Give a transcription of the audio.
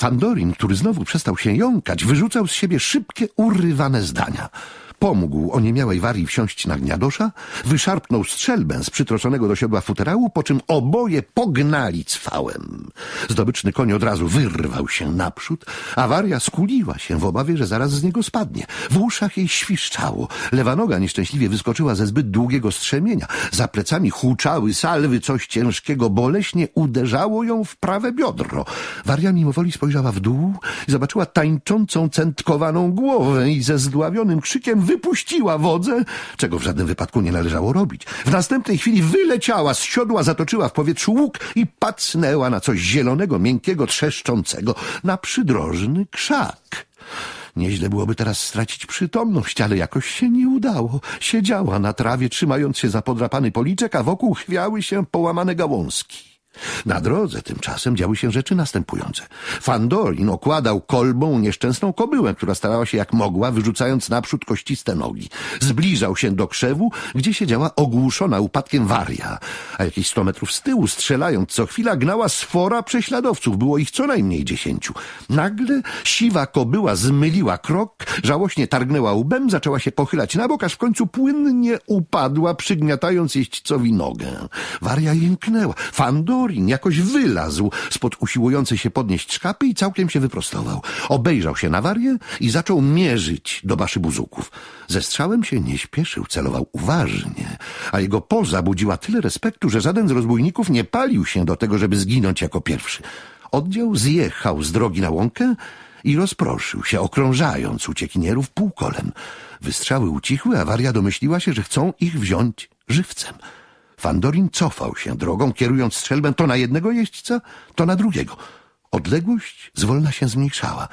Fandorin, który znowu przestał się jąkać, wyrzucał z siebie szybkie, urywane zdania. Pomógł oniemiałej warii wsiąść na gniadosza, wyszarpnął strzelbę z przytroszonego do siodła futerału, po czym oboje pognali cwałem. Zdobyczny koń od razu wyrwał się naprzód, a waria skuliła się w obawie, że zaraz z niego spadnie. W uszach jej świszczało. Lewa noga nieszczęśliwie wyskoczyła ze zbyt długiego strzemienia. Za plecami huczały salwy, coś ciężkiego boleśnie uderzało ją w prawe biodro. Waria mimowoli spojrzała w dół i zobaczyła tańczącą, centkowaną głowę i ze zdławionym krzykiem wypuściła wodze, czego w żadnym wypadku nie należało robić. W następnej chwili wyleciała z siodła, zatoczyła w powietrzu łuk i pacnęła na coś zielonego, miękkiego, trzeszczącego, na przydrożny krzak. Nieźle byłoby teraz stracić przytomność, ale jakoś się nie udało. Siedziała na trawie, trzymając się za podrapany policzek, a wokół chwiały się połamane gałązki. Na drodze tymczasem działy się rzeczy następujące. Fandorin okładał kolbą nieszczęsną kobyłę, która starała się jak mogła, wyrzucając naprzód kościste nogi. Zbliżał się do krzewu, gdzie siedziała ogłuszona upadkiem waria, a jakieś sto metrów z tyłu, strzelając co chwila, gnała sfora prześladowców. Było ich co najmniej dziesięciu. Nagle siwa kobyła zmyliła krok, żałośnie targnęła łbem, zaczęła się pochylać na bok, aż w końcu płynnie upadła, przygniatając jeźdźcowi nogę. Waria jęknęła. Fandorin Thorin jakoś wylazł spod usiłującej się podnieść szkapy i całkiem się wyprostował. Obejrzał się na warię i zaczął mierzyć do baszy buzuków. Ze strzałem się nie śpieszył, celował uważnie, a jego poza budziła tyle respektu, że żaden z rozbójników nie palił się do tego, żeby zginąć jako pierwszy. Oddział zjechał z drogi na łąkę i rozproszył się, okrążając uciekinierów półkolem. Wystrzały ucichły, a waria domyśliła się, że chcą ich wziąć żywcem. Fandorin cofał się drogą, kierując strzelbę to na jednego jeźdźca, to na drugiego. Odległość zwolna się zmniejszała.